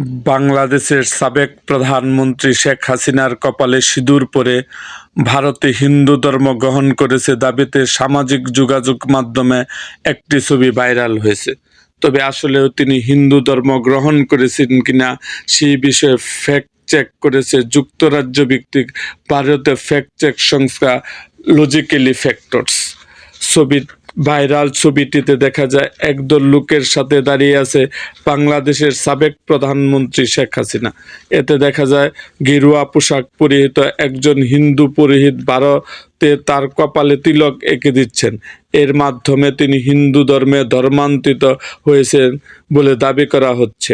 বাংলাদেশের সাবেক প্রধানমন্ত্রী শেখ হাসিনার কপালে সিঁদুর পরে ভারতে হিন্দু ধর্ম গ্রহণ করেছে দাবিতে সামাজিক যোগাযোগ মাধ্যমে একটি ছবি ভাইরাল হয়েছে। তবে আসলেও তিনি হিন্দু ধর্ম গ্রহণ করেছেন কিনা সেই বিষয়ে ফ্যাক্ট চেক করেছে যুক্তরাজ্য ভিত্তিক ভারতীয় ফ্যাক্ট চেক সংস্থা লজিক্যালি ফ্যাক্টরস ছবি ভাইরাল ছবিটিতে দেখা যায়, একদল লোকের সাথে দাঁড়িয়ে আছে বাংলাদেশের সাবেক প্রধানমন্ত্রী শেখ হাসিনা। এতে দেখা যায়, গেরুয়া পোশাক পরিহিত একজন হিন্দু পুরোহিত ভারতে তার কপালে তিলক এঁকে দিচ্ছেন। এর মাধ্যমে তিনি হিন্দু ধর্মে ধর্মান্তরিত হয়েছেন বলে দাবি করা হচ্ছে।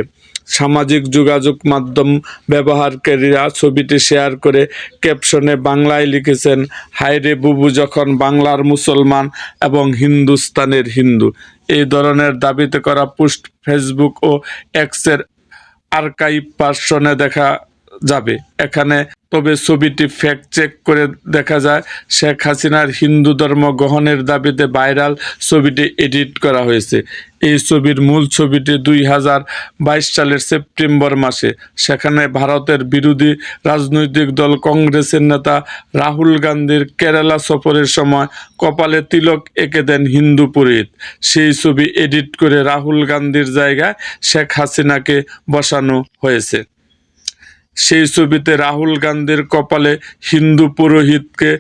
সামাজিক যোগাযোগ মাধ্যম ব্যবহারকারীরা ছবিটি শেয়ার করে ক্যাপশনে বাংলায় লিখেছেন হায়রে বুবু, যখন বাংলার মুসলমান এবং হিন্দুস্তানের হিন্দু। এই ধরনের দাবিতে করা পোস্ট ফেসবুক ও এক্সের আর্কাইভ ভার্সনে দেখা যাবে। এখানে তবে ছবিটি ফ্যাক্ট চেক করে দেখা যায়, শেখ হাসিনার হিন্দু ধর্ম গ্রহণের দাবিতে ভাইরাল ছবিটি এডিট করা হয়েছে। এই ছবির মূল ছবিটি দুই হাজার বাইশ সালের সেপ্টেম্বর মাসে। সেখানে ভারতের বিরোধী রাজনৈতিক দল কংগ্রেসের নেতা রাহুল গান্ধীর কেরালা সফরের সময় কপালে তিলক এঁকে দেন হিন্দু পুরোহিত। সেই ছবি এডিট করে রাহুল গান্ধীর জায়গায় শেখ হাসিনাকে বসানো হয়েছে। সেই ছবিতে রাহুল গান্ধীর কপালে হিন্দু পুরোহিতকে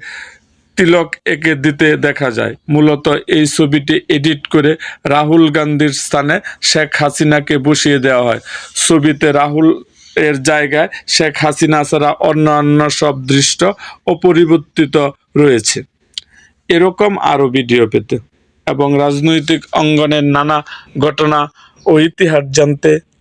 তিলক এঁকে দিতে দেখা যায়। মূলত এই ছবিটি এডিট করে রাহুল গান্ধীর স্থানে শেখ হাসিনাকে বসিয়ে দেওয়া হয়। ছবিতে রাহুল এর জায়গায় শেখ হাসিনা ছাড়া অন্যান্য সব দৃশ্য অপরিবর্তিত রয়েছে। এরকম আরও ভিডিও পেতে এবং রাজনৈতিক অঙ্গনের নানা ঘটনা ও ইতিহাস জানতে